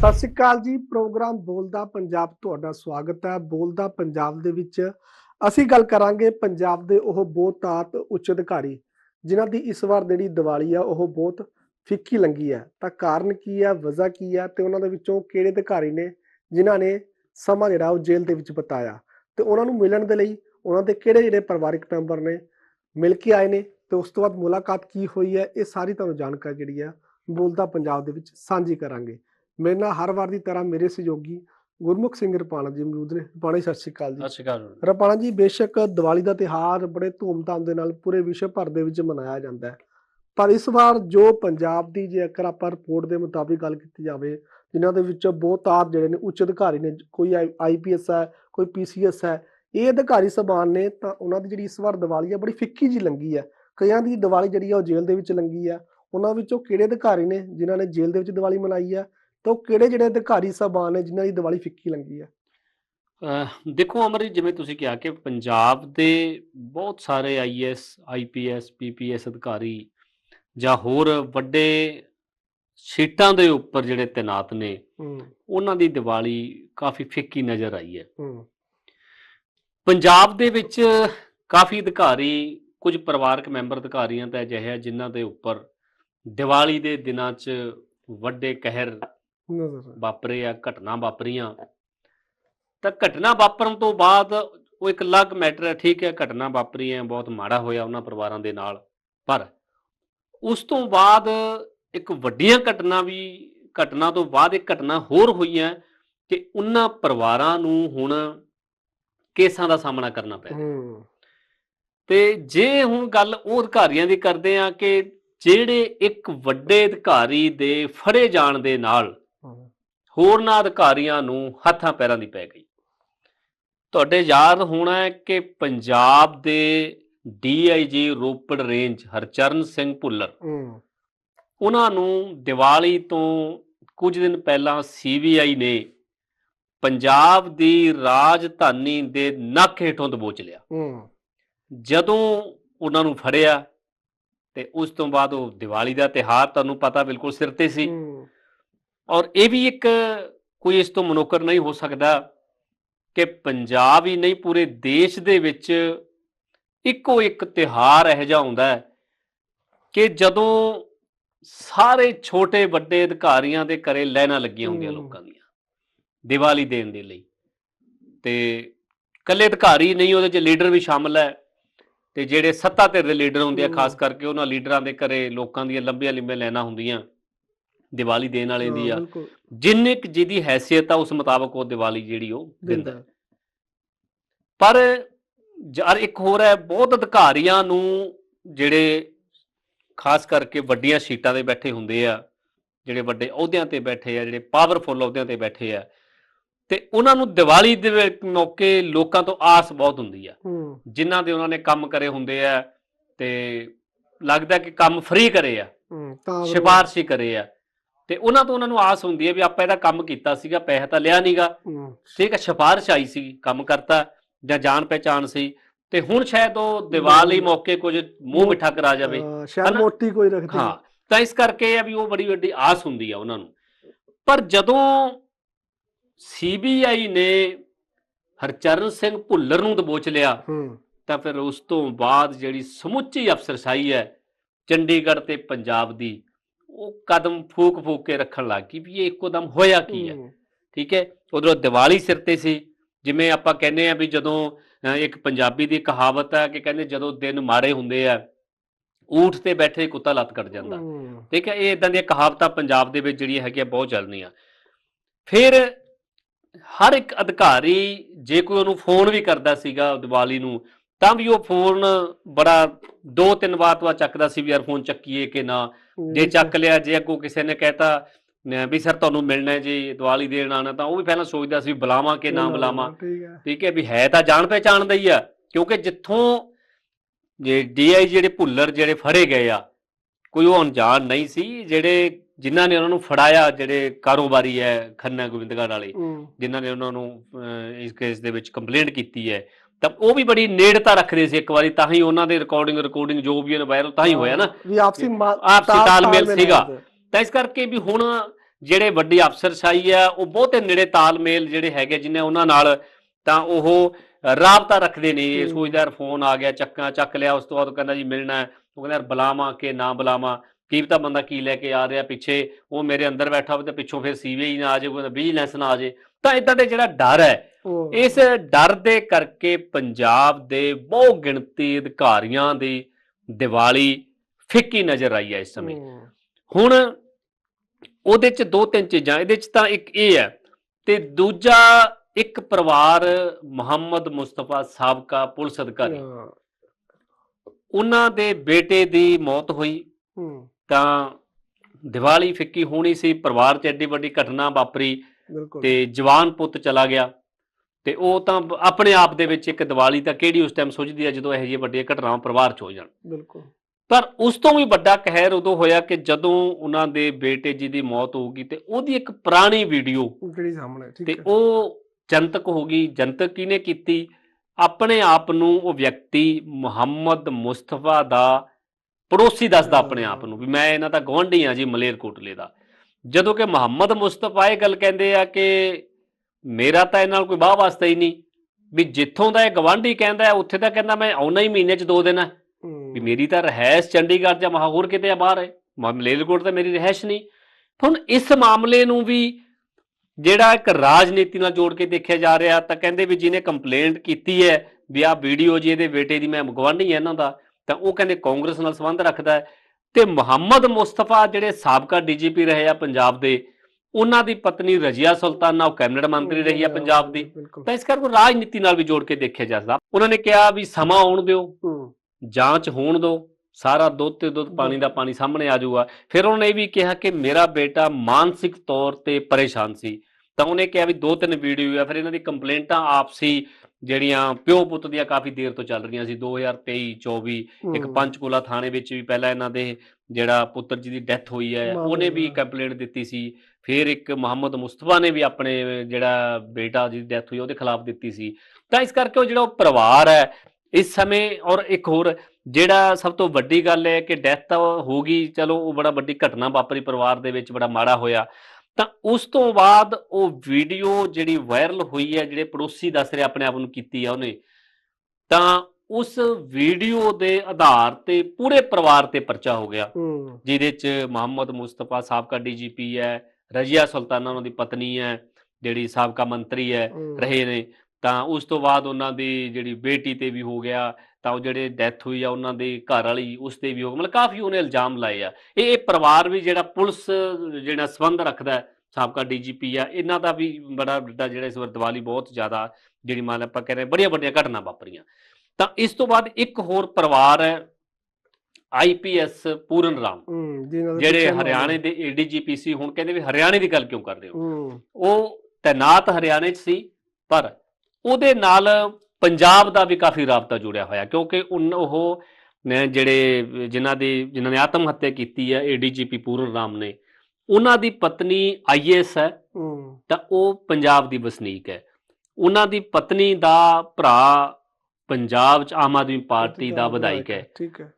ਸਤਿ ਸ਼੍ਰੀ ਅਕਾਲ ਜੀ, ਪ੍ਰੋਗਰਾਮ ਬੋਲਦਾ ਪੰਜਾਬ ਤੁਹਾਡਾ ਸਵਾਗਤ ਹੈ। ਬੋਲਦਾ ਪੰਜਾਬ ਦੇ ਵਿੱਚ ਅਸੀਂ ਗੱਲ ਕਰਾਂਗੇ ਪੰਜਾਬ ਦੇ ਉਹ ਬਹੁਤਾਤ ਉੱਚ ਅਧਿਕਾਰੀ, ਜਿਨ੍ਹਾਂ ਦੀ ਇਸ ਵਾਰ ਜਿਹੜੀ ਦੀਵਾਲੀ ਆ, ਉਹ ਬਹੁਤ ਫਿੱਕੀ ਲੰਗੀ ਹੈ। ਤਾਂ ਕਾਰਨ ਕੀ ਹੈ, ਵਜ੍ਹਾ ਕੀ ਹੈ ਤੇ ਉਹਨਾਂ ਦੇ ਵਿੱਚੋਂ ਕਿਹੜੇ ਅਧਿਕਾਰੀ ਨੇ, ਜਿਨ੍ਹਾਂ ਨੇ ਸਮਾਂ ਜਿਹੜਾ ਉਹ ਜੇਲ੍ਹ ਦੇ ਵਿੱਚ ਬਿਤਾਇਆ? ਤੇ ਉਹਨਾਂ ਨੂੰ ਮਿਲਣ ਦੇ ਲਈ ਉਹਨਾਂ ਦੇ ਕਿਹੜੇ ਜਿਹੜੇ ਪਰਿਵਾਰਕ ਮੈਂਬਰ ਨੇ, ਮਿਲ ਕੇ ਆਏ ਨੇ ਤੇ ਉਸ ਤੋਂ ਬਾਅਦ ਮੁਲਾਕਾਤ ਕੀ ਹੋਈ ਹੈ, ਇਹ ਸਾਰੀ ਤੁਹਾਨੂੰ ਜਾਣਕਾਰੀ ਜਿਹੜੀ ਆ ਬੋਲਦਾ ਪੰਜਾਬ ਦੇ ਵਿੱਚ ਸਾਂਝੀ ਕਰਾਂਗੇ। ਮੇਰੇ ਨਾਲ ਹਰ ਵਾਰ ਦੀ ਤਰ੍ਹਾਂ ਮੇਰੇ ਸਹਿਯੋਗੀ ਗੁਰਮੁਖ ਸਿੰਘ ਰਪਾਣਾ ਜੀ ਮੌਜੂਦ ਨੇ। ਰਪਾਣਾ ਜੀ ਸਤਿ ਸ਼੍ਰੀ ਅਕਾਲ ਜੀ। ਸਤਿ ਸ਼੍ਰੀ ਅਕਾਲ। ਰਪਾਣਾ ਜੀ ਬੇਸ਼ੱਕ ਦੀਵਾਲੀ ਦਾ ਤਿਹਾਰ ਬੜੇ ਧੂਮਧਾਮ ਦੇ ਨਾਲ ਪੂਰੇ ਵਿਸ਼ਵ ਭਰ ਦੇ ਵਿੱਚ ਮਨਾਇਆ ਜਾਂਦਾ ਹੈ। ਪਰ ਇਸ ਵਾਰ ਜੋ ਪੰਜਾਬ ਦੀ ਜੇਕਰ ਆਪਾਂ ਰਿਪੋਰਟ ਦੇ ਮੁਤਾਬਿਕ ਗੱਲ ਕੀਤੀ ਜਾਵੇ ਜਿਨ੍ਹਾਂ ਦੇ ਵਿੱਚੋਂ ਬਹੁਤਾਤ ਜਿਹੜੇ ਨੇ ਉੱਚ ਅਧਿਕਾਰੀ ਨੇ ਕੋਈ ਆਈਪੀਐਸ ਹੈ ਕੋਈ ਪੀਸੀਐਸ ਹੈ ਇਹ ਅਧਿਕਾਰੀ ਸਬਾਨ ਨੇ ਤਾਂ ਉਹਨਾਂ ਦੀ ਜਿਹੜੀ ਇਸ ਵਾਰ ਦੀਵਾਲੀ ਹੈ ਬੜੀ ਫਿੱਕੀ ਜੀ ਲੰਗੀ ਹੈ। ਕਈਆਂ ਦੀ ਦੀਵਾਲੀ ਜਿਹੜੀ ਹੈ ਉਹ ਜੇਲ੍ਹ ਦੇ ਵਿੱਚ ਲੰਗੀ ਹੈ। ਉਹਨਾਂ ਵਿੱਚੋਂ ਕਿਹੜੇ ਅਧਿਕਾਰੀ ਨੇ ਜਿਨ੍ਹਾਂ ਨੇ ਜੇਲ੍ਹ ਦੇ ਵਿੱਚ ਦੀਵਾਲੀ ਮਨਾਈ ਹੈ? ਤਾਂ ਉਹ ਕਿਹੜੇ ਜਿਹੜੇ ਅਧਿਕਾਰੀ ਸਬਾਨ ਨੇ ਜਿਨ੍ਹਾਂ ਦੀ ਦੀਵਾਲੀ ਫਿੱਕੀ ਲੰਗੀ ਹੈ? ਦੇਖੋ ਅਮਰਜੀਤ ਜਿਵੇਂ ਤੁਸੀਂ ਕਿਹਾ ਕਿ ਪੰਜਾਬ ਦੇ ਬਹੁਤ ਸਾਰੇ ਆਈਐਸ ਆਈਪੀਐਸ ਪੀਪੀਐਸ ਅਧਿਕਾਰੀ ਜਾਂ ਹੋਰ ਵੱਡੇ ਸੀਟਾਂ ਦੇ ਉੱਪਰ ਜਿਹੜੇ ਤੈਨਾਤ ਨੇ ਉਹਨਾਂ ਦੀ ਦੀਵਾਲੀ ਕਾਫੀ ਫਿੱਕੀ ਨਜ਼ਰ ਆਈ ਹੈ। ਪੰਜਾਬ ਦੇ ਵਿੱਚ ਕਾਫੀ ਅਧਿਕਾਰੀ ਕੁਝ ਪਰਿਵਾਰਕ ਮੈਂਬਰ ਅਧਿਕਾਰੀਆਂ ਤਾਂ ਅਜਿਹੇ ਜਿਨ੍ਹਾਂ ਦੇ ਉੱਪਰ ਦੀਵਾਲੀ ਦੇ ਦਿਨਾਂ 'ਚ ਵੱਡੇ ਕਹਿਰ ਨਜ਼ਰ ਵਾਪਰੇ ਆ ਘਟਨਾ ਵਾਪਰੀਆਂ। ਤਾਂ ਘਟਨਾ ਵਾਪਰਨ ਤੋਂ ਬਾਅਦ ਉਹ ਇੱਕ ਅਲੱਗ ਮੈਟਰ ਹੈ ਠੀਕ ਹੈ ਘਟਨਾ ਵਾਪਰੀ ਹੈ ਬਹੁਤ ਮਾੜਾ ਹੋਇਆ ਉਹਨਾਂ ਪਰਿਵਾਰਾਂ ਦੇ ਨਾਲ। ਪਰ ਉਸ ਤੋਂ ਬਾਅਦ ਇੱਕ ਵੱਡੀਆਂ ਘਟਨਾ ਵੀ ਘਟਨਾ ਤੋਂ ਬਾਅਦ ਇੱਕ ਘਟਨਾ ਹੋਰ ਹੋਈ ਹੈ ਕਿ ਉਹਨਾਂ ਪਰਿਵਾਰਾਂ ਨੂੰ ਹੁਣ ਕੇਸਾਂ ਦਾ ਸਾਹਮਣਾ ਕਰਨਾ ਪਿਆ ਤੇ ਜੇ ਹੁਣ ਗੱਲ ਉਹ ਅਧਿਕਾਰੀਆਂ ਦੀ ਕਰਦੇ ਆ ਕਿ ਜਿਹੜੇ ਇੱਕ ਵੱਡੇ ਅਧਿਕਾਰੀ ਦੇ ਫੜੇ ਜਾਣ ਦੇ ਨਾਲ ਹੋਰਨਾਂ ਅਧਿਕਾਰੀਆਂ ਨੂੰ ਹੱਥਾਂ ਪੈਰਾਂ ਦੀ ਪੈ ਗਈ। ਤੁਹਾਡੇ ਯਾਦ ਹੋਣਾ ਹੈ ਕਿ ਪੰਜਾਬ ਦੇ ਡੀਆਈਜੀ ਰੋਪੜ ਰੇਂਜ ਹਰਚਰਨ ਸਿੰਘ ਭੁੱਲਰ ਉਹਨਾਂ ਨੂੰ ਦੀਵਾਲੀ ਤੋਂ ਕੁਝ ਦਿਨ ਪਹਿਲਾਂ ਸੀਬੀਆਈ ਨੇ ਪੰਜਾਬ ਦੀ ਰਾਜਧਾਨੀ ਦੇ ਨੱਕ ਹੇਠੋਂ ਦਬੋਚ ਲਿਆ। ਜਦੋਂ ਉਹਨਾਂ ਨੂੰ ਫੜਿਆ ਤੇ ਉਸ ਤੋਂ ਬਾਅਦ ਉਹ ਦੀਵਾਲੀ ਦਾ ਤਿਹਾਰ ਤੁਹਾਨੂੰ ਪਤਾ ਬਿਲਕੁਲ ਸਿਰ ਤੇ ਸੀ। ਔਰ ਇਹ ਵੀ ਇੱਕ ਕੋਈ ਇਸ ਤੋਂ ਮਨੋਕਰ ਨਹੀਂ ਹੋ ਸਕਦਾ ਕਿ ਪੰਜਾਬ ਹੀ ਨਹੀਂ ਪੂਰੇ ਦੇਸ਼ ਦੇ ਵਿੱਚ ਇੱਕੋ ਇੱਕ ਤਿਹਾਰ ਇਹੋ ਜਿਹਾ ਹੁੰਦਾ ਹੈ ਕਿ ਜਦੋਂ ਸਾਰੇ ਛੋਟੇ ਵੱਡੇ ਅਧਿਕਾਰੀਆਂ ਦੇ ਘਰੇ ਲਾਈਨਾਂ ਲੱਗੀਆਂ ਹੁੰਦੀਆਂ। ਲੋਕਾਂ ਦੀਆਂ ਦੀਵਾਲੀ ਦੇਣ ਦੇ ਲਈ ਤੇ ਇਕੱਲੇ ਅਧਿਕਾਰੀ ਨਹੀਂ ਉਹਦੇ ਚ ਲੀਡਰ ਵੀ ਸ਼ਾਮਲ ਹੈ ਤੇ ਜਿਹੜੇ ਸੱਤਾ ਧਿਰ ਦੇ ਲੀਡਰ ਹੁੰਦੇ ਆ। ਖਾਸ ਕਰਕੇ ਉਹਨਾਂ ਲੀਡਰਾਂ ਦੇ ਘਰੇ ਲੋਕਾਂ ਦੀਆਂ ਲੰਬੀਆਂ ਲੰਬੀਆਂ ਲਾਈਨਾਂ ਹੁੰਦੀਆਂ ਦੀਵਾਲੀ ਦੇਣ ਵਾਲੇ ਦੀ ਆ। ਜਿੰਨੇ ਕੁ ਜਿਹਦੀ ਹੈਸੀਅਤ ਆ ਉਸ ਮੁਤਾਬਕ ਉਹ ਦੀਵਾਲੀ ਜਿਹੜੀ ਉਹ ਦਿੰਦਾ। ਪਰ ਯਾਰ ਇੱਕ ਹੋਰ ਹੈ ਬਹੁਤ ਅਧਿਕਾਰੀਆਂ ਨੂੰ ਜਿਹੜੇ ਖਾਸ ਕਰਕੇ ਵੱਡੀਆਂ ਸੀਟਾਂ ਤੇ ਬੈਠੇ ਹੁੰਦੇ ਆ ਜਿਹੜੇ ਵੱਡੇ ਅਹੁਦਿਆਂ ਤੇ ਬੈਠੇ ਆ ਜਿਹੜੇ ਪਾਵਰਫੁੱਲ ਅਹੁਦਿਆਂ ਤੇ ਬੈਠੇ ਆ ਤੇ ਉਹਨਾਂ ਨੂੰ ਦੀਵਾਲੀ ਦੇ ਮੌਕੇ ਲੋਕਾਂ ਤੋਂ ਆਸ ਬਹੁਤ ਹੁੰਦੀ ਆ। ਜਿਨ੍ਹਾਂ ਦੇ ਉਹਨਾਂ ਨੇ ਕੰਮ ਕਰੇ ਹੁੰਦੇ ਆ ਤੇ ਲੱਗਦਾ ਕਿ ਕੰਮ ਫ੍ਰੀ ਕਰੇ ਆ। ਹੂੰ ਸਿਫਾਰਸ਼ੀ ਕਰੇ ਆ। ਤੇ ਉਹਨਾਂ ਤੋਂ ਉਹਨਾਂ ਨੂੰ ਆਸ ਹੁੰਦੀ ਹੈ ਵੀ ਆਪਾਂ ਇਹਦਾ ਕੰਮ ਕੀਤਾ ਸੀਗਾ ਪੈਸਾ ਤਾਂ ਲਿਆ ਨਹੀਂਗਾ ਠੀਕ ਹੈ ਸਿਫਾਰਿਸ਼ ਆਈ ਸੀ ਕੰਮ ਕਰਤਾ ਜਾਂ ਜਾਣ ਪਹਿਚਾਣ ਸੀ। ਤੇ ਹੁਣ ਸ਼ਾਇਦ ਉਹ ਦੀਵਾਲੀ ਮੌਕੇ ਕੁਝ ਮੂੰਹ ਮਿੱਠਾ ਕਰਾ ਜਾਵੇ। ਸ਼ਾਇਦ? ਮੋਟੀ ਕੋਈ ਰੱਖਦੀ ਹਾਂ ਤਾਂ ਇਸ ਕਰਕੇ ਆ ਵੀ ਉਹ ਬੜੀ ਵੱਡੀ ਆਸ ਹੁੰਦੀ ਆ ਉਹਨਾਂ ਨੂੰ। ਪਰ ਜਦੋਂ ਸੀਬੀਆਈ ਨੇ ਹਰਚਰਨ ਸਿੰਘ ਭੁੱਲਰ ਨੂੰ ਦਬੋਚ ਲਿਆ ਤਾਂ ਫਿਰ ਉਸ ਤੋਂ ਬਾਅਦ ਜਿਹੜੀ ਸਮੁੱਚੀ ਅਫਸਰਸ਼ਾਹੀ ਹੈ ਚੰਡੀਗੜ੍ਹ ਤੇ ਪੰਜਾਬ ਦੀ ਉਹ ਕਦਮ ਫੂਕ ਫੂਕ ਕੇ ਰੱਖਣ ਲੱਗ ਗਈ ਵੀ ਇਹ ਇੱਕੋ ਦਮ ਹੋਇਆ ਕੀ ਹੈ। ਠੀਕ ਹੈ? ਉਧਰੋਂ ਦੀਵਾਲੀ ਸਿਰ ਤੇ ਸੀ ਜਿਵੇਂ ਆਪਾਂ ਕਹਿੰਦੇ ਆ ਵੀ ਜਦੋਂ ਇੱਕ ਪੰਜਾਬੀ ਦੀ ਕਹਾਵਤ ਹੈ ਕਿ ਕਹਿੰਦੇ ਜਦੋਂ ਦਿਨ ਮਾੜੇ ਹੁੰਦੇ ਆ ਊਠ ਤੇ ਬੈਠੇ ਕੁੱਤਾ ਲੱਤ ਕੱਟ ਜਾਂਦਾ। ਠੀਕ ਹੈ? ਇਹ ਇਦਾਂ ਦੀਆਂ ਕਹਾਵਤਾਂ ਪੰਜਾਬ ਦੇ ਵਿੱਚ ਜਿਹੜੀਆਂ ਹੈਗੀਆਂ ਬਹੁਤ ਚੱਲਦੀਆਂ। ਫਿਰ ਹਰ ਇੱਕ ਅਧਿਕਾਰੀ ਜੇ ਕੋਈ ਉਹਨੂੰ ਫੋਨ ਵੀ ਕਰਦਾ ਸੀਗਾ ਦੀਵਾਲੀ ਨੂੰ ਤਾਂ ਵੀ ਉਹ ਫੋਨ ਬੜਾ ਦੋ ਤਿੰਨ ਵਾਰ ਤੋਂ ਚੱਕਦਾ ਸੀ ਵੀ ਯਾਰ ਫੋਨ ਚੱਕੀਏ ਕਿ ਨਾ। ਜੇ ਚੱਕ ਲਿਆ ਜੇ ਅੱਗੋਂ ਕਿਸੇ ਨੇ ਕਹਿਤਾ ਵੀ ਸਰ ਤੁਹਾਨੂੰ ਮਿਲਣਾ ਹੈ ਜੀ ਦੀਵਾਲੀ ਦੇਣ ਆਣਾ ਤਾਂ ਉਹ ਵੀ ਪਹਿਲਾਂ ਸੋਚਦਾ ਸੀ ਬੁਲਾਵਾਂ ਕਿ ਨਾ ਬੁਲਾਵਾਂ ਠੀਕ ਹੈ। ਵੀ ਹੈ ਤਾਂ ਜਾਣ ਪਹਿਚਾਣ ਦਾ ਹੀ ਆ ਕਿਉਂਕਿ ਜਿੱਥੋਂ ਜੇ ਡੀਆਈ ਜਿਹੜੇ ਭੁੱਲਰ ਜਿਹੜੇ ਫੜੇ ਗਏ ਆ ਕੋਈ ਉਹ ਅਣਜਾਣ ਨਹੀਂ ਸੀ ਜਿਹੜੇ ਜਿਨ੍ਹਾਂ ਨੇ ਉਹਨਾਂ ਨੂੰ ਫੜਾਇਆ ਜਿਹੜੇ ਕਾਰੋਬਾਰੀ ਹੈ ਖੰਨਾ ਗੋਬਿੰਦਗੜ੍ਹ ਵਾਲੇ ਜਿਨ੍ਹਾਂ ਨੇ ਉਹਨਾਂ ਨੂੰ ਇਸ ਕੇਸ ਦੇ ਵਿੱਚ ਕੰਪਲੇਂਟ ਕੀਤੀ ਹੈ ਤਾਂ ਉਹ ਵੀ ਬੜੀ ਨੇੜਤਾ ਰੱਖਦੇ ਸੀ ਇੱਕ ਵਾਰੀ ਤਾਂ ਹੀ ਉਹਨਾਂ ਦੇ ਰਿਕਾਰਡਿੰਗ ਰਿਕਾਰਡਿੰਗ ਜੋ ਵੀ ਇਹਨਾਂ ਵਾਇਰਲ ਤਾਂ ਹੀ ਹੋਇਆ ਨਾ ਵੀ ਆਪਸੀ ਆਪਸੀ ਤਾਲ- ਤਾਲਮੇਲ ਸੀਗਾ। ਤਾਂ ਇਸ ਕਰਕੇ ਵੀ ਹੁਣ ਜਿਹੜੇ ਵੱਡੀ ਅਫਸਰਸ਼ਾਹੀ ਆ ਉਹ ਬਹੁਤੇ ਨੇੜੇ ਤਾਲਮੇਲ ਜਿਹੜੇ ਹੈਗੇ ਜਿਨੇ ਉਹਨਾਂ ਨਾਲ ਤਾਂ ਉਹ ਰਾਬਤਾ ਰੱਖਦੇ ਨੇ ਇਹ। ਸੋਚਦਾ ਫੋਨ ਆ ਗਿਆ ਚੱਕਾਂ ਚੱਕ ਲਿਆ ਉਸ ਤੋਂ ਬਾਅਦ ਕਹਿੰਦਾ ਜੀ ਮਿਲਣਾ। ਉਹ ਕਹਿੰਦਾ ਯਾਰ ਬੁਲਾਵਾਂ ਕਿ ਨਾ ਬੁਲਾਵਾਂ ਕੀ ਪਤਾ ਬੰਦਾ ਕੀ ਲੈ ਕੇ ਆ ਰਿਹਾ ਪਿੱਛੇ ਉਹ ਮੇਰੇ ਅੰਦਰ ਬੈਠਾ ਹੋਵੇ ਤੇ ਪਿੱਛੋਂ ਫਿਰ ਸੀਵੀਆਈ ਨਾ ਆ ਕੋਈ ਵਿਜੀਲੈਂਸ ਨਾ ਆ ਜਾਏ ਤਾਂ ਇਦਾਂ ਦੇ ਜਿਹੜਾ ਡਰ ਹੈ ਇਸ ਡਰ ਦੇ ਕਰਕੇ ਪੰਜਾਬ ਦੇ ਬਹੁ ਗਿਣਤੀ ਅਧਿਕਾਰੀਆਂ ਦੀ ਦੀਵਾਲੀ ਫਿੱਕੀ ਨਜ਼ਰ ਆਈ ਹੈ ਇਸ ਸਮੇਂ। ਹੁਣ ਉਹਦੇ ਚ ਦੋ ਤਿੰਨ ਚੀਜ਼ਾਂ ਇਹਦੇ ਚ ਤਾਂ ਇੱਕ ਇਹ ਹੈ ਤੇ ਦੂਜਾ ਇੱਕ ਪਰਿਵਾਰ ਮੁਹੰਮਦ ਮੁਸਤਫਾ ਸਾਬਕਾ ਪੁਲਿਸ ਅਧਿਕਾਰੀ। ਉਹਨਾਂ ਦੇ ਬੇਟੇ ਦੀ ਮੌਤ ਹੋਈ। ਤਾਂ ਦੀਵਾਲੀ ਫਿੱਕੀ ਹੋਣੀ ਸੀ ਪਰਿਵਾਰ 'ਚ ਐਡੀ ਵੱਡੀ ਘਟਨਾ ਵਾਪਰੀ ਤੇ ਜਵਾਨ ਪੁੱਤ ਚਲਾ ਗਿਆ। ਤੇ ਉਹ ਤਾਂ ਆਪਣੇ ਆਪ ਦੇ ਵਿੱਚ ਇੱਕ ਦੀਵਾਲੀ ਤਾਂ ਕਿਹੜੀ ਉਸ ਟਾਈਮ ਸੁਝਦੀ ਹੈ ਜਦੋਂ ਇਹੋ ਜਿਹੀਆਂ ਵੱਡੀਆਂ ਘਟਨਾਵਾਂ ਪਰਿਵਾਰ 'ਚ ਹੋ ਜਾਣ। ਬਿਲਕੁਲ। ਪਰ ਉਸ ਤੋਂ ਵੀ ਵੱਡਾ ਕਹਿਰ ਉਦੋਂ ਹੋਇਆ ਕਿ ਜਦੋਂ ਉਹਨਾਂ ਦੇ ਬੇਟੇ ਜੀ ਦੀ ਮੌਤ ਹੋ ਗਈ ਤੇ ਉਹਦੀ ਇੱਕ ਪੁਰਾਣੀ ਵੀਡੀਓ ਜਿਹੜੀ ਸਾਹਮਣੇ ਠੀਕ ਤੇ ਉਹ ਜਨਤਕ ਹੋ ਗਈ ਜਨਤਕ ਕਿਹਨੇ ਕੀਤੀ? ਆਪਣੇ ਆਪ ਨੂੰ ਉਹ ਵਿਅਕਤੀ ਮੁਹੰਮਦ ਮੁਸਤਫਾ ਦਾ ਪੜੋਸੀ ਦੱਸਦਾ ਆਪਣੇ ਆਪ ਨੂੰ ਵੀ ਮੈਂ ਇਹਨਾਂ ਦਾ ਗਵਾਂਢੀ ਆ ਜੀ ਮਲੇਰਕੋਟਲੇ ਦਾ। ਜਦੋਂ ਕਿ ਮੁਹੰਮਦ ਮੁਸਤਫਾ ਇਹ ਗੱਲ ਕਹਿੰਦੇ ਆ ਕਿ ਮੇਰਾ ਤਾਂ ਇਹਨਾਂ ਨਾਲ ਕੋਈ ਬਾਹ ਵਾਸਤਾ ਹੀ ਨਹੀਂ। ਵੀ ਜਿੱਥੋਂ ਦਾ ਇਹ ਗਵਾਂਢੀ ਕਹਿੰਦਾ ਉੱਥੇ ਤਾਂ ਕਹਿੰਦਾ ਮੈਂ ਆਉਣਾ ਹੀ ਮਹੀਨੇ 'ਚ ਦੋ ਦਿਨ ਵੀ ਮੇਰੀ ਤਾਂ ਰਹਿਸ਼ ਚੰਡੀਗੜ੍ਹ ਜਾਂ ਮਹਾਹੌਰ ਕਿਤੇ ਆ ਬਾਹਰ ਹੈ। ਮਮਲੇਲਕੋਟ ਤਾਂ ਮੇਰੀ ਰਹਿਸ਼ ਨਹੀਂ। ਹੁਣ ਇਸ ਮਾਮਲੇ ਨੂੰ ਵੀ ਜਿਹੜਾ ਇੱਕ ਰਾਜਨੀਤੀ ਨਾਲ ਜੋੜ ਕੇ ਦੇਖਿਆ ਜਾ ਰਿਹਾ ਤਾਂ ਕਹਿੰਦੇ ਵੀ ਜਿਹਨੇ ਕੰਪਲੇਂਟ ਕੀਤੀ ਹੈ ਵੀ ਆ ਵੀਡੀਓ ਜੀ ਇਹਦੇ ਬੇਟੇ ਦੀ ਮੈਂ ਗਵਾਂਢੀ ਹੈ ਇਹਨਾਂ ਦਾ ਤਾਂ ਉਹ ਕਹਿੰਦੇ ਕਾਂਗਰਸ ਨਾਲ ਸੰਬੰਧ ਰੱਖਦਾ ਤੇ ਮੁਹੰਮਦ ਮੁਸਤਫਾ ਜਿਹੜੇ ਸਾਬਕਾ ਡੀਜੀਪੀ ਰਹੇ ਆ ਪੰਜਾਬ ਦੇ ਉਹਨਾਂ ਦੀ ਪਤਨੀ ਰਜੀਆ ਸੁਲਤਾਨਾ ਉਹ ਕੈਬਨਿਟ ਮੰਤਰੀ ਰਹੀ ਆ ਪੰਜਾਬ ਦੀ। ਤਾਂ ਇਸ ਕਰਕੇ ਰਾਜਨੀਤੀ ਨਾਲ ਵੀ ਜੋੜ ਕੇ ਦੇਖਿਆ ਜਾ ਸਕਦਾ। ਉਹਨਾਂ ਨੇ ਕਿਹਾ ਵੀ ਸਮਾਂ ਆਉਣ ਦਿਓ ਹੂੰ। ਜਾਂਚ ਹੋਣ ਦਿਓ ਸਾਰਾ ਦੁੱਧ ਤੇ ਦੁੱਧ ਪਾਣੀ ਦਾ ਪਾਣੀ ਸਾਹਮਣੇ ਆ ਜਾਊਗਾ। ਫਿਰ ਉਹਨੇ ਇਹ ਵੀ ਕਿਹਾ ਕਿ ਮੇਰਾ ਬੇਟਾ ਮਾਨਸਿਕ ਤੌਰ ਤੇ ਪਰੇਸ਼ਾਨ ਸੀ। ਤਾਂ ਉਹਨੇ ਕਿਹਾ ਵੀ ਦੋ ਤਿੰਨ ਵੀਡੀਓ ਆ ਫਿਰ ਇਹਨਾਂ ਦੀ ਕੰਪਲੇਂਟਾਂ ਆਪਸੀ ਜਿਹੜੀਆਂ ਪਿਓ ਪੁੱਤ ਦੀਆਂ ਕਾਫੀ ਦੇਰ ਤੋਂ ਚੱਲ ਰਹੀਆਂ ਸੀ 2023 24 ਇੱਕ ਹੂੰ, ਪੰਚਕੂਲਾ ਥਾਣੇ ਵਿੱਚ ਵੀ ਪਹਿਲਾਂ ਇਹਨਾਂ ਦੇ ਜਿਹੜਾ ਪੁੱਤਰ ਜੀ ਦੀ ਡੈਥ ਹੋਈ ਹੈ ਉਹਨੇ ਵੀ। ਕੰਪਲੇਂਟ ਦਿੱਤੀ ਸੀ। ਫਿਰ ਇੱਕ ਮੁਹੰਮਦ ਮੁਸਤਫਾ ਨੇ ਵੀ ਆਪਣੇ ਜਿਹੜਾ ਬੇਟਾ ਜੀ ਦੀ ਡੈਥ ਹੋਈ ਉਹਦੇ ਖਿਲਾਫ ਦਿੱਤੀ ਸੀ। ਤਾਂ ਇਸ ਕਰਕੇ ਉਹ ਜਿਹੜਾ ਉਹ ਪਰਿਵਾਰ ਹੈ ਇਸ ਸਮੇਂ ਔਰ ਇੱਕ ਹੋਰ ਜਿਹੜਾ ਸਭ ਤੋਂ ਵੱਡੀ ਗੱਲ ਹੈ ਕਿ ਡੈਥ ਤਾਂ ਹੋ ਗਈ ਚਲੋ ਉਹ ਬੜਾ ਵੱਡੀ ਘਟਨਾ ਵਾਪਰੀ ਪਰਿਵਾਰ ਦੇ ਵਿੱਚ ਬੜਾ ਮਾੜਾ ਹੋਇਆ। ਤਾਂ ਉਸ ਤੋਂ ਬਾਅਦ ਉਹ ਵੀਡੀਓ ਜਿਹੜੀ ਵਾਇਰਲ ਹੋਈ ਹੈ ਜਿਹੜੇ ਪੜੋਸੀ ਦੱਸ ਰਿਹਾ ਆਪਣੇ ਆਪ ਨੂੰ ਕੀਤੀ ਆ ਉਹਨੇ ਤਾਂ ਉਸ ਵੀਡੀਓ ਦੇ ਆਧਾਰ ਤੇ ਪੂਰੇ ਪਰਿਵਾਰ ਤੇ ਪਰਚਾ ਹੋ ਗਿਆ। ਜਿਹਦੇ ਚ ਮੁਹੰਮਦ ਮੁਸਤਫਾ ਸਾਬਕਾ ਡੀਜੀਪੀ ਹੈ ਰਜੀਆ ਸੁਲਤਾਨਾ ਉਹਨਾਂ ਦੀ ਪਤਨੀ ਹੈ ਜਿਹੜੀ ਸਾਬਕਾ ਮੰਤਰੀ ਹੈ ਰਹੇ ਨੇ। ਤਾਂ ਉਸ ਤੋਂ ਬਾਅਦ ਉਹਨਾਂ ਦੀ ਜਿਹੜੀ ਬੇਟੀ ਤੇ ਵੀ ਹੋ ਗਿਆ ਤਾਂ ਉਹ ਜਿਹੜੇ ਡੈਥ ਹੋਈ ਆ ਉਹਨਾਂ ਦੇ ਘਰ ਵਾਲੀ ਉਸ ਤੇ ਵੀ ਹੋ ਗਿਆ। ਮਤਲਬ ਕਾਫੀ ਉਹਨੇ ਇਲਜ਼ਾਮ ਲਾਏ ਆ। ਇਹ ਇਹ ਪਰਿਵਾਰ ਵੀ ਜਿਹੜਾ ਪੁਲਿਸ ਜਿਹੜਾ ਸੰਬੰਧ ਰੱਖਦਾ ਹੈ ਸਾਬਕਾ ਡੀਜੀਪੀ ਆ ਇਹਨਾਂ ਦਾ ਵੀ ਬੜਾ ਵੱਡਾ ਜਿਹੜਾ ਇਸ ਵਾਰ ਦੀਵਾਲੀ ਬਹੁਤ ਜ਼ਿਆਦਾ ਜਿਹੜੀ ਮੰਨ ਆਪਾਂ ਕਹਿੰਦੇ ਬੜੀਆਂ ਵੱਡੀਆਂ ਘਟਨਾ ਵਾਪਰੀਆਂ। ਤਾਂ ਇਸ ਤੋਂ ਬਾਅਦ ਇੱਕ ਹੋਰ ਪਰਿਵਾਰ ਹੈ ਆਈਪੀਐਸ ਪੂਰਨ ਰਾਮ ਜਿਹੜੇ ਹਰਿਆਣੇ ਦੇ ਏਡੀਜੀਪੀ ਸੀ ਹੁਣ ਕਹਿੰਦੇ ਵੀ ਹਰਿਆਣੇ ਦੀ ਗੱਲ ਕਿਉਂ ਕਰ ਰਹੇ ਹੋ? ਉਹ ਤੈਨਾਤ ਹਰਿਆਣੇ 'ਚ ਸੀ ਪਰ ਉਹਦੇ ਨਾਲ ਪੰਜਾਬ ਦਾ ਵੀ ਕਾਫੀ ਰਾਬਤਾ ਜੁੜਿਆ ਹੋਇਆ ਕਿਉਂਕਿ ਉਹ ਜਿਹੜੇ ਜਿਨ੍ਹਾਂ ਦੀ ਜਿਨ੍ਹਾਂ ਨੇ ਆਤਮ ਹੱਤਿਆ ਕੀਤੀ ਹੈ ਏਡੀਜੀਪੀ ਪੂਰਨ ਰਾਮ ਨੇ ਉਹਨਾਂ ਦੀ ਪਤਨੀ ਆਈਐਸ ਹੂੰ। ਤਾਂ ਉਹ ਪੰਜਾਬ ਦੀ ਵਸਨੀਕ ਹੈ। ਉਹਨਾਂ ਦੀ ਪਤਨੀ ਦਾ ਭਰਾ ਪੰਜਾਬ 'ਚ ਆਮ ਆਦਮੀ ਪਾਰਟੀ ਦਾ ਵਿਧਾਇਕ ਹੈ।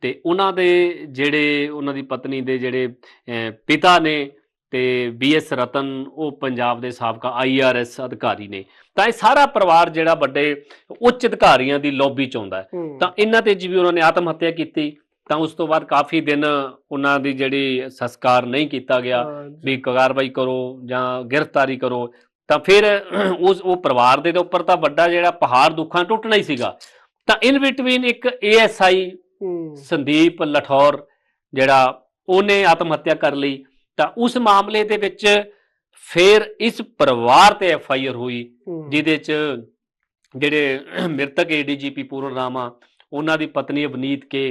ਤੇ ਉਹਨਾਂ ਦੇ ਜਿਹੜੇ ਉਹਨਾਂ ਦੀ ਪਤਨੀ ਦੇ ਜਿਹੜੇ ਪਿਤਾ ਨੇ ਤੇ ਬੀਐਸ ਰਤਨ ਉਹ ਪੰਜਾਬ ਦੇ ਸਾਬਕਾ ਆਈਆਰਐਸ ਅਧਿਕਾਰੀ ਨੇ। ਤਾਂ ਇਹ ਸਾਰਾ ਪਰਿਵਾਰ ਜਿਹੜਾ ਵੱਡੇ ਉੱਚ ਅਧਿਕਾਰੀਆਂ ਦੀ ਲੌਬੀ ਚ ਆਉਂਦਾ ਤਾਂ ਇਹਨਾਂ ਤੇ ਜਿਵੇਂ ਉਹਨਾਂ ਨੇ ਆਤਮ ਹੱਤਿਆ ਕੀਤੀ ਤਾਂ ਉਸ ਤੋਂ ਬਾਅਦ ਕਾਫੀ ਦਿਨ ਉਹਨਾਂ ਦੀ ਜਿਹੜੀ ਸੰਸਕਾਰ ਨਹੀਂ ਕੀਤਾ ਗਿਆ ਵੀ ਕਾਰਵਾਈ ਕਰੋ ਜਾਂ ਗ੍ਰਿਫਤਾਰੀ ਕਰੋ। ਤਾਂ ਫਿਰ ਉਸ ਉਹ ਪਰਿਵਾਰ ਦੇ ਉੱਪਰ ਤਾਂ ਵੱਡਾ ਜਿਹੜਾ ਪਹਾੜ ਦੁੱਖਾਂ ਟੁੱਟਣਾ ਹੀ ਸੀਗਾ। ਤਾਂ ਇਨ ਬਿਟਵੀਨ ਇੱਕ ਏਐਸਆਈ ਸੰਦੀਪ ਲਠੌਰ ਜਿਹੜਾ ਉਹਨੇ ਆਤਮ ਹੱਤਿਆ ਕਰ ਲਈ ਤਾਂ ਉਸ ਮਾਮਲੇ ਦੇ ਵਿੱਚ ਫਿਰ ਇਸ ਪਰਿਵਾਰ ਤੇ ਐਫ ਆਈ ਆਰ ਹੋਈ ਜਿਹਦੇ ਚ ਜਿਹੜੇ ਮ੍ਰਿਤਕ ਏਡੀਜੀਪੀ ਪੂਰਨ ਰਾਮਾ ਉਹਨਾਂ ਦੀ ਪਤਨੀ ਅਵਨੀਤ ਕੇ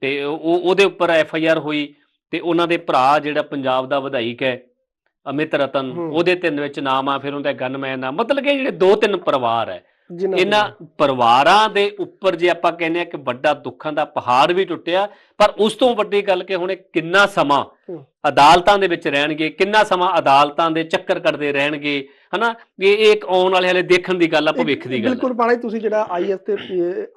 ਤੇ ਉਹ ਉਹਦੇ ਉੱਪਰ ਐਫ ਆਈ ਆਰ ਹੋਈ ਤੇ ਉਹਨਾਂ ਦੇ ਭਰਾ ਜਿਹੜਾ ਪੰਜਾਬ ਦਾ ਵਿਧਾਇਕ ਹੈ ਅਮਿਤ ਰਤਨ। ਉਹਦੇ ਤਿੰਨ ਵਿੱਚ ਨਾਮ ਆ ਫਿਰ ਉਹਦਾ ਗਨਮੈਨ ਆ ਮਤਲਬ ਕਿ ਜਿਹੜੇ ਦੋ ਤਿੰਨ ਪਰਿਵਾਰ ਹੈ। ਇਹਨਾਂ ਪਰਿਵਾਰਾਂ ਦੇ ਉੱਪਰ ਜੇ ਆਪਾਂ ਕਹਿੰਦੇ ਆ ਕਿ ਵੱਡਾ ਦੁੱਖਾਂ ਦਾ ਪਹਾੜ ਵੀ ਟੁੱਟਿਆ ਪਰ ਉਸ ਤੋਂ ਵੱਡੀ ਗੱਲ ਕਿ ਹੁਣ ਕਿੰਨਾ ਸਮਾਂ। ਅਦਾਲਤਾਂ ਦੇ ਵਿੱਚ ਰਹਿਣਗੇ ਕਿੰਨਾ ਸਮਾਂ ਅਦਾਲਤਾਂ ਦੇ ਚੱਕਰ ਕੱਟਦੇ ਰਹਿਣਗੇ ਹਨਾ ਇਹ ਇੱਕ ਆਉਣ ਵਾਲੇ ਹਲੇ ਦੇਖਣ ਦੀ ਗੱਲ ਆ ਭਵਿੱਖ ਦੀ ਗੱਲ। ਬਿਲਕੁਲ ਪਾਣੀ ਤੁਸੀਂ ਜਿਹੜਾ ਆਈਐਸ ਤੇ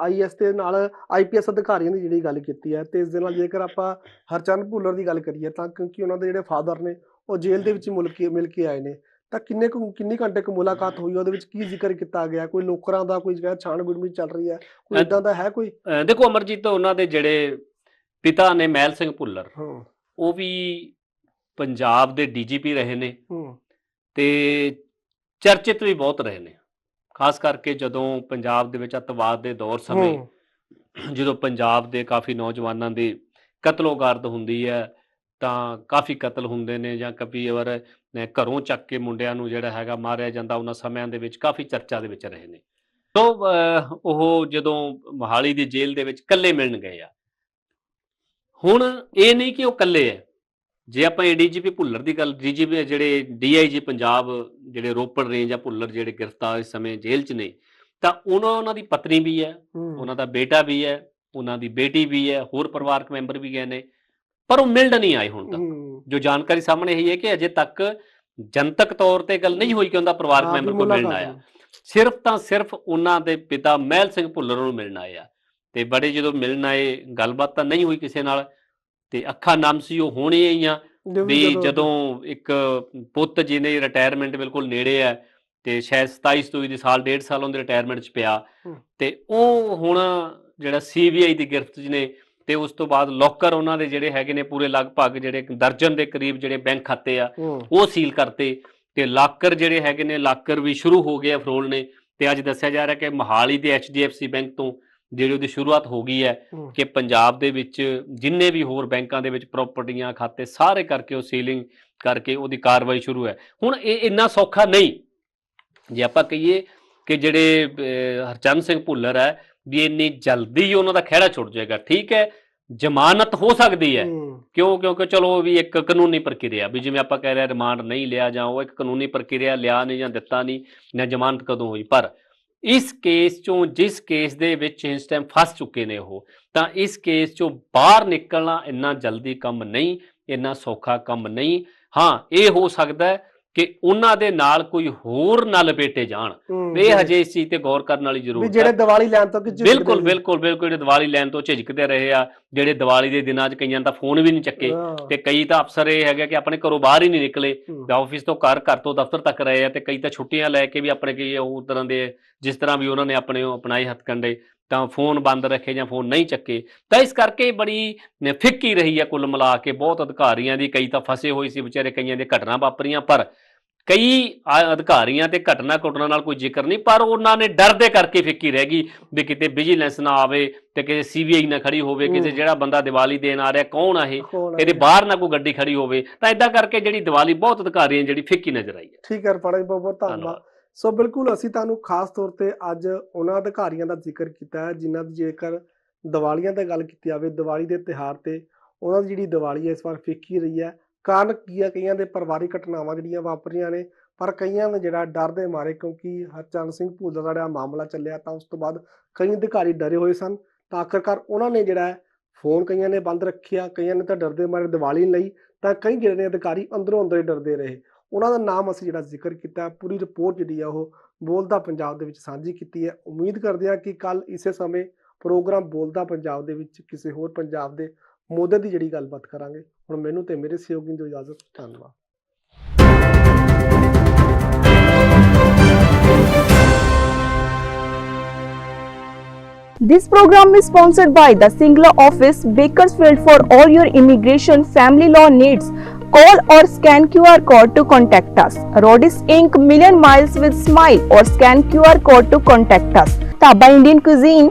ਆਈਐਸ ਤੇ ਨਾਲ ਆਈਪੀਐਸ ਅਧਿਕਾਰੀਆਂ ਦੀ ਜਿਹੜੀ ਗੱਲ ਕੀਤੀ ਹੈ ਤੇ ਇਸ ਦੇ ਨਾਲ ਜੇਕਰ ਆਪਾਂ ਹਰਚੰਦ ਭੁੱਲਰ ਦੀ ਗੱਲ ਕਰੀਏ ਤਾਂ ਕਿਉਂਕਿ ਉਹਨਾਂ ਦੇ ਜਿਹੜੇ ਫਾਦਰ ਨੇ ਉਹ ਜੇਲ੍ਹ ਦੇ ਵਿੱਚ ਮਿਲ ਕੇ ਮਿਲ ਕੇ ਆਏ ਨੇ ਤਾਂ ਕਿੰਨੇ ਕੁ ਕਿੰਨੀ ਘੰਟੇ ਕੁ ਮੁਲਾਕਾਤ ਹੋਈ ਉਹਦੇ ਵਿੱਚ ਕੀ ਜ਼ਿਕਰ ਕੀਤਾ ਗਿਆ? ਕੋਈ ਲੋਕਰਾਂ ਦਾ ਕੋਈ ਜਿਹੜਾ ਛਾਣਬੀਣ ਵੀ ਚੱਲ ਰਹੀ ਹੈ? ਕੋਈ ਇਦਾਂ ਦਾ ਹੈ ਕੋਈ? ਦੇਖੋ ਅਮਰਜੀਤ ਉਹਨਾਂ ਦੇ ਜਿਹੜੇ ਪਿਤਾ ਨੇ ਮਹਿਲ ਸਿੰਘ ਭੁੱਲਰ ਉਹ ਵੀ ਪੰਜਾਬ ਦੇ ਡੀਜੀਪੀ ਰਹੇ ਨੇ ਤੇ ਚਰਚਿਤ ਵੀ ਬਹੁਤ ਰਹੇ ਨੇ। ਖਾਸ ਕਰਕੇ ਜਦੋਂ ਪੰਜਾਬ ਦੇ ਵਿੱਚ ਅਤਵਾਦ ਦੇ ਦੌਰ ਸਮੇਂ ਜਦੋਂ ਪੰਜਾਬ ਦੇ ਕਾਫੀ ਨੌਜਵਾਨਾਂ ਦੀ ਕਤਲੋਗਾਰਦ ਹੁੰਦੀ ਹੈ ਤਾਂ ਕਾਫੀ ਕਤਲ ਹੁੰਦੇ ਨੇ ਜਾਂ ਕभी ਵਾਰ ਘਰੋਂ ਚੱਕ ਕੇ ਮੁੰਡਿਆਂ ਨੂੰ ਜਿਹੜਾ ਹੈਗਾ ਮਾਰਿਆ ਜਾਂਦਾ ਉਹਨਾਂ ਸਮਿਆਂ ਦੇ ਵਿੱਚ ਕਾਫੀ ਚਰਚਾ ਦੇ ਵਿੱਚ ਰਹੇ ਨੇ। ਤੋਂ ਉਹ ਜਦੋਂ ਮੋਹਾਲੀ ਦੀ ਜੇਲ੍ਹ ਦੇ ਵਿੱਚ ਇਕੱਲੇ ਮਿਲਣ ਗਏ ਆ ਹੁਣ ਇਹ ਨਹੀਂ ਕਿ ਉਹ ਇਕੱਲੇ ਹੈ ਜੇ ਆਪਾਂ ਏਡੀਜੀਪੀ ਭੁੱਲਰ ਦੀ ਗੱਲ ਡੀਜੀਪੀ ਜਿਹੜੇ ਡੀਆਈਜੀ ਪੰਜਾਬ ਜਿਹੜੇ ਰੋਪੜ ਰੇਂਜ ਆ ਭੁੱਲਰ ਜਿਹੜੇ ਗ੍ਰਿਫਤਾਰ ਇਸ ਸਮੇਂ ਜੇਲ੍ਹ 'ਚ ਨੇ ਤਾਂ ਉਹਨਾਂ ਉਹਨਾਂ ਦੀ ਪਤਨੀ ਵੀ ਹੂੰ, ਉਹਨਾਂ ਦਾ ਬੇਟਾ ਵੀ ਹੈ ਉਹਨਾਂ ਦੀ ਬੇਟੀ ਵੀ ਹੈ ਹੋਰ ਪਰਿਵਾਰਕ ਮੈਂਬਰ ਵੀ ਗਏ ਨੇ। ਪਰ ਉਹ ਮਿਲਣ ਨਹੀਂ ਆਏ ਹੁਣ ਤੱਕ। ਜੋ ਜਾਣਕਾਰੀ ਸਾਹਮਣੇ ਆਈ ਹੈ ਕਿ ਅਜੇ ਤੱਕ ਜਨਤਕ ਤੌਰ ਤੇ ਗੱਲ ਨਹੀਂ ਹੋਈ ਕਿ ਉਹਦਾ ਪਰਿਵਾਰਕ ਵੀ ਮੈਂਬਰ ਕੋਈ ਮਿਲਣ ਆਇਆ। ਸਿਰਫ ਤਾਂ ਸਿਰਫ ਉਹਨਾਂ ਦੇ ਪਿਤਾ ਮਹਿਲ ਸਿੰਘ ਭੁੱਲਰ ਨੂੰ ਮਿਲਣ ਆਏ ਆ। ਤੇ ਬੜੇ ਜਦੋਂ ਮਿਲਣ ਆਏ ਗੱਲਬਾਤ ਤਾਂ ਨਹੀਂ ਹੋਈ ਕਿਸੇ ਨਾਲ ਤੇ ਅੱਖਾਂ ਨਮ ਸੀ ਉਹ ਹੋਣੇ ਹੀ ਆ ਜੋ ਵੀ ਜਦੋਂ ਇੱਕ ਪੁੱਤ ਜਿਹਨੇ ਰਿਟਾਇਰਮੈਂਟ ਬਿਲਕੁਲ ਨੇੜੇ ਹੈ ਤੇ ਸ਼ਾਇਦ 27 ਤੋਂ ਦੀ ਸਾਲ ਡੇਢ ਸਾਲ ਉਹਦੇ ਰਿਟਾਇਰਮੈਂਟ 'ਚ ਪਿਆ। ਤੇ ਉਹ ਹੁਣ ਜਿਹੜਾ ਸੀਬੀਆਈ ਦੀ ਗਿਰਫਤ 'ਚ ਨੇ ਤੇ ਉਸ ਤੋਂ ਬਾਅਦ ਲੋਕਰ ਉਹਨਾਂ ਦੇ ਜਿਹੜੇ ਹੈਗੇ ਨੇ ਪੂਰੇ ਲਗਭਗ ਜਿਹੜੇ ਦਰਜਨ ਦੇ ਕਰੀਬ ਜਿਹੜੇ ਬੈਂਕ ਖਾਤੇ ਆ ਉਹ ਸੀਲ ਕਰਤੇ ਤੇ ਲਾਕਰ ਜਿਹੜੇ ਹੈਗੇ ਨੇ ਲਾਕਰ ਵੀ ਸ਼ੁਰੂ ਹੋ ਗਏ ਫਰੋਲ ਨੇ ਤੇ ਅੱਜ ਦੱਸਿਆ ਜਾ ਰਿਹਾ ਕਿ ਮਹਾਲੀ ਦੇ HDFC ਬੈਂਕ ਤੋਂ ਜਿਹੜੀ ਉਹਦੀ ਸ਼ੁਰੂਆਤ ਹੋ ਗਈ ਹੈ ਕਿ ਪੰਜਾਬ ਦੇ ਵਿੱਚ ਜਿੰਨੇ ਵੀ ਹੋਰ ਬੈਂਕਾਂ ਦੇ ਵਿੱਚ ਪ੍ਰਾਪਰਟੀਆਂ ਖਾਤੇ ਸਾਰੇ ਕਰਕੇ ਉਹ ਸੀਲਿੰਗ ਕਰਕੇ ਉਹਦੀ ਕਾਰਵਾਈ ਸ਼ੁਰੂ ਹੈ। ਹੁਣ ਇਹ ਇੰਨਾ ਸੌਖਾ ਨਹੀਂ। ਜੇ ਆਪਾਂ ਕਹੀਏ ਕਿ ਜਿਹੜੇ ਹਰਚੰਦ ਸਿੰਘ ਭੁੱਲਰ ਹੈ ਵੀ ਇੰਨੀ ਜਲਦੀ ਹੀ ਉਹਨਾਂ ਦਾ ਖਹਿੜਾ ਛੁੱਟ ਜਾਏਗਾ ਠੀਕ ਹੈ? ਜ਼ਮਾਨਤ ਹੋ ਸਕਦੀ ਹੈ। ਕਿਉਂ? ਕਿਉਂਕਿ ਚਲੋ ਵੀ ਇੱਕ ਕਾਨੂੰਨੀ ਪ੍ਰਕਿਰਿਆ ਵੀ ਜਿਵੇਂ ਆਪਾਂ ਕਹਿ ਰਹੇ ਰਿਮਾਂਡ ਨਹੀਂ ਲਿਆ ਜਾਂ ਉਹ ਇੱਕ ਕਾਨੂੰਨੀ ਪ੍ਰਕਿਰਿਆ ਲਿਆ ਨਹੀਂ ਜਾਂ ਦਿੱਤਾ ਨਹੀਂ ਜਾਂ ਜ਼ਮਾਨਤ ਕਦੋਂ ਹੋਈ। ਪਰ ਇਸ ਕੇਸ ਚੋਂ ਜਿਸ ਕੇਸ ਦੇ ਵਿੱਚ ਇਸ ਟਾਈਮ ਫਸ ਚੁੱਕੇ ਨੇ ਉਹ ਤਾਂ ਇਸ ਕੇਸ ਚੋਂ ਬਾਹਰ ਨਿਕਲਣਾ ਇੰਨਾ ਜਲਦੀ ਕੰਮ ਨਹੀਂ ਇੰਨਾ ਸੌਖਾ ਕੰਮ ਨਹੀਂ। ਹਾਂ ਇਹ ਹੋ ਸਕਦਾ ਹੈ ਕਿ ਉਹਨਾਂ ਦੇ ਨਾਲ ਕੋਈ ਹੋਰ ਨਾ ਲਪੇਟੇ ਜਾਣ। ਇਹ ਹਜੇ ਇਸ ਚੀਜ਼ ਤੇ ਗੌਰ ਕਰਨ ਵਾਲੀ ਜ਼ਰੂਰਤ ਜਿਹੜੇ ਹੈ। ਦੀਵਾਲੀ ਲੈਣ ਤੋਂ ਕਿ ਬਿਲਕੁਲ। ਬਿਲਕੁਲ ਬਿਲਕੁਲ ਜਿਹੜੇ ਦੀਵਾਲੀ ਲੈਣ ਤੋਂ ਝਿਜਕਦੇ ਰਹੇ ਆ ਜਿਹੜੇ ਦੀਵਾਲੀ ਦੇ ਦਿਨਾਂ 'ਚ ਕਈਆਂ ਦਾ ਫੋਨ ਵੀ ਨਹੀਂ ਚੱਕੇ। ਤੇ ਕਈ ਤਾਂ ਅਫਸਰ ਇਹ ਹੈਗੇ ਕਿ ਆਪਣੇ ਘਰੋਂ ਬਾਹਰ ਹੀ ਨਹੀਂ ਨਿਕਲੇ ਤੇ ਆਫਿਸ ਤੋਂ ਘਰ ਘਰ ਤੋਂ ਦਫ਼ਤਰ ਤੱਕ ਰਹੇ ਆ ਤੇ ਕਈ ਤਾਂ ਛੁੱਟੀਆਂ ਲੈ ਕੇ ਵੀ ਆਪਣੇ ਕੀ ਉਹ ਤਰ੍ਹਾਂ ਦੇ ਜਿਸ ਤਰ੍ਹਾਂ ਵੀ ਉਹਨਾਂ ਨੇ ਆਪਣੇ ਉਹ ਅਪਣਾਏ ਹੱਥਕੰਡੇ ਤਾਂ ਫੋਨ ਬੰਦ ਰੱਖੇ ਜਾਂ ਫੋਨ ਨਹੀਂ ਚੱਕੇ। ਤਾਂ ਇਸ ਕਰਕੇ ਬੜੀ ਫਿੱਕੀ ਰਹੀ ਹੈ ਕੁੱਲ ਮਿਲਾ ਕੇ ਬਹੁਤ ਅਧਿਕਾਰੀਆਂ ਦੀ ਕਈ ਤਾਂ ਫਸੇ ਹੋਏ ਸੀ ਵਿਚਾਰੇ ਕਈਆਂ ਦੇ ਘਟਨਾ ਵਾਪਰੀਆਂ ਪਰ ਕਈ ਅਧਿਕਾਰੀਆਂ ਤੇ ਘਟਨਾ ਘਟਨਾ ਨਾਲ ਕੋਈ ਜ਼ਿਕਰ ਨਹੀਂ ਪਰ ਉਹਨਾਂ ਨੇ ਡਰ ਦੇ ਕਰਕੇ ਫਿੱਕੀ ਰਹਿ ਗਈ ਵੀ ਕਿਤੇ ਵਿਜੀਲੈਂਸ ਨਾ ਆਵੇ ਤੇ ਕਿਸੇ ਸੀਬੀਆਈ ਨਾ ਖੜੀ ਹੋਵੇ ਕਿਸੇ। ਜਿਹੜਾ ਬੰਦਾ ਦੀਵਾਲੀ ਦੇਣ ਆ ਰਿਹਾ ਕੌਣ ਆ ਇਹ? ਇਹਦੇ ਬਾਹਰ ਨਾ ਕੋਈ ਗੱਡੀ ਖੜੀ ਹੋਵੇ। ਤਾਂ ਇਦਾਂ ਕਰਕੇ ਜਿਹੜੀ ਦੀਵਾਲੀ ਬਹੁਤ ਅਧਿਕਾਰੀਆਂ ਜਿਹੜੀ ਫਿੱਕੀ ਨਜ਼ਰ ਆਈ ਹੈ। ਠੀਕ ਹੈ ਰਪਾੜਾ ਜੀ ਬਹੁਤ ਬਹੁਤ ਧੰਨਵਾਦ। ਸੋ ਬਿਲਕੁਲ ਅਸੀਂ ਤੁਹਾਨੂੰ ਖਾਸ ਤੌਰ ਤੇ ਅੱਜ ਉਹਨਾਂ ਅਧਿਕਾਰੀਆਂ ਦਾ ਜ਼ਿਕਰ ਕੀਤਾ ਹੈ ਜਿਨ੍ਹਾਂ ਦੀ ਜੇਕਰ ਦੀਵਾਲੀਆਂ ਦੀ ਗੱਲ ਕੀਤੀ ਜਾਵੇ ਦੀਵਾਲੀ ਦੇ ਤਿਉਹਾਰ ਤੇ ਉਹਨਾਂ ਦੀ ਜਿਹੜੀ ਦੀਵਾਲੀ ਹੈ ਇਸ ਵਾਰ ਫਿੱਕੀ ਰਹੀ ਹੈ। ਕਾਰਨ ਕੀ ਹੈ ਕਈਆਂ ਦੇ ਪਰਿਵਾਰਿਕ ਘਟਨਾਵਾਂ ਜਿਹੜੀਆਂ ਵਾਪਰੀਆਂ ਨੇ, ਪਰ ਕਈਆਂ ਨੇ ਜਿਹੜਾ ਡਰ ਦੇ ਮਾਰੇ ਕਿਉਂਕਿ ਹਰਚਰਨ ਸਿੰਘ ਭੂਲਰ ਦਾ ਜਿਹੜਾ ਮਾਮਲਾ ਚੱਲਿਆ ਤਾਂ ਉਸ ਤੋਂ ਬਾਅਦ ਕਈ ਅਧਿਕਾਰੀ ਡਰੇ ਹੋਏ ਸਨ। ਤਾਂ ਆਖਰਕਾਰ ਉਹਨਾਂ ਨੇ ਜਿਹੜਾ ਫੋਨ ਕਈਆਂ ਨੇ ਬੰਦ ਰੱਖਿਆ, ਕਈਆਂ ਨੇ ਤਾਂ ਡਰਦੇ ਮਾਰੇ ਦੀਵਾਲੀ ਲਈ, ਤਾਂ ਕਈ ਜਿਹੜੇ ਨੇ ਅਧਿਕਾਰੀ ਅੰਦਰੋਂ ਅੰਦਰ ਹੀ ਡਰਦੇ ਰਹੇ। ਉਹਨਾਂ ਦਾ ਨਾਮ ਅਸੀਂ ਜਿਹੜਾ ਜ਼ਿਕਰ ਕੀਤਾ ਪੂਰੀ ਰਿਪੋਰਟ ਜਿਹੜੀ ਆ ਉਹ ਬੋਲਦਾ ਪੰਜਾਬ ਦੇ ਵਿੱਚ ਸਾਂਝੀ ਕੀਤੀ ਹੈ। ਉਮੀਦ ਕਰਦੇ ਹਾਂ ਕਿ ਕੱਲ ਇਸੇ ਸਮੇਂ ਪ੍ਰੋਗਰਾਮ ਬੋਲਦਾ ਪੰਜਾਬ ਦੇ ਵਿੱਚ ਕਿਸੇ ਹੋਰ ਪੰਜਾਬ ਦੇ ਮੁੱਦੇ ਦੀ ਜਿਹੜੀ ਗੱਲਬਾਤ ਕਰਾਂਗੇ। ਹੁਣ ਮੈਨੂੰ ਤੇ ਮੇਰੇ ਸਹਿਯੋਗੀ ਦੀ ਇਜਾਜ਼ਤ ਧੰਨਵਾਦ This program is sponsored by the Singla office, Bakersfield for all your immigration family law needs. Call or scan QR code to contact us. Rodis Inc. Million Miles with Smile or scan QR code to contact us. Taba Indian Cuisine,